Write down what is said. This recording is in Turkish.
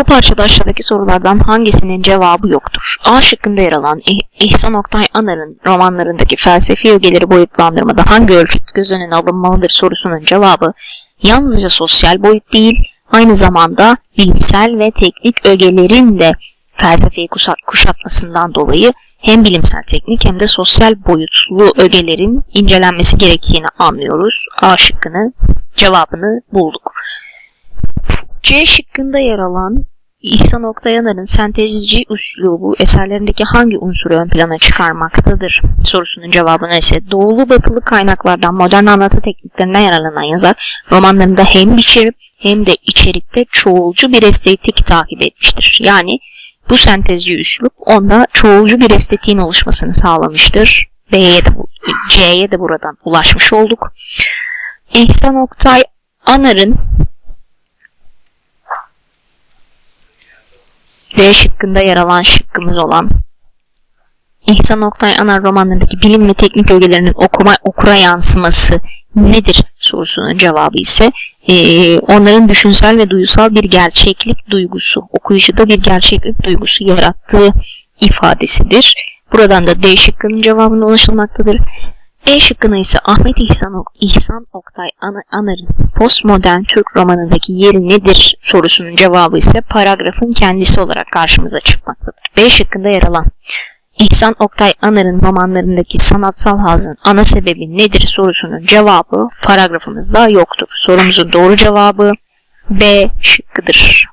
Bu parçada aşağıdaki sorulardan hangisinin cevabı yoktur? A şıkkında yer alan İh- İhsan Oktay Anar'ın romanlarındaki felsefi ögeleri boyutlandırmada hangi ölçüt göz önüne alınmalıdır sorusunun cevabı yalnızca sosyal boyut değil, aynı zamanda bilimsel ve teknik ögelerin de felsefeyi kuşa- kuşatmasından dolayı hem bilimsel teknik hem de sosyal boyutlu ögelerin incelenmesi gerektiğini anlıyoruz. A şıkkını cevabını bulduk. C şıkkında yer alan İhsan Oktayanar'ın sentezci üslubu eserlerindeki hangi unsuru ön plana çıkarmaktadır sorusunun cevabına ise doğulu batılı kaynaklardan modern anlatı tekniklerinden yararlanan yazar romanlarında hem biçim hem de içerikte çoğulcu bir estetik takip etmiştir. Yani bu sentezci üslup onda çoğulcu bir estetiğin oluşmasını sağlamıştır. B'ye de C'ye de buradan ulaşmış olduk. İhsan Oktay Anar'ın D şıkkında yer alan şıkkımız olan İhsan Oktay Anar romanlarındaki bilim ve teknik ögelerinin okuma, okura yansıması nedir sorusunun cevabı ise eee, onların düşünsel ve duysal bir gerçeklik duygusu, okuyucuda bir gerçeklik duygusu yarattığı ifadesidir. Buradan da D şıkkının cevabına ulaşılmaktadır. E şıkkına ise Ahmet İhsan, İhsan Oktay Ana- Anar'ın postmodern Türk romanındaki yeri nedir sorusunun cevabı ise paragrafın kendisi olarak karşımıza çıkmaktadır. B şıkkında yer alan İhsan Oktay Anar'ın romanlarındaki sanatsal hazın ana sebebi nedir sorusunun cevabı paragrafımızda yoktur. Sorumuzun doğru cevabı B şıkkıdır.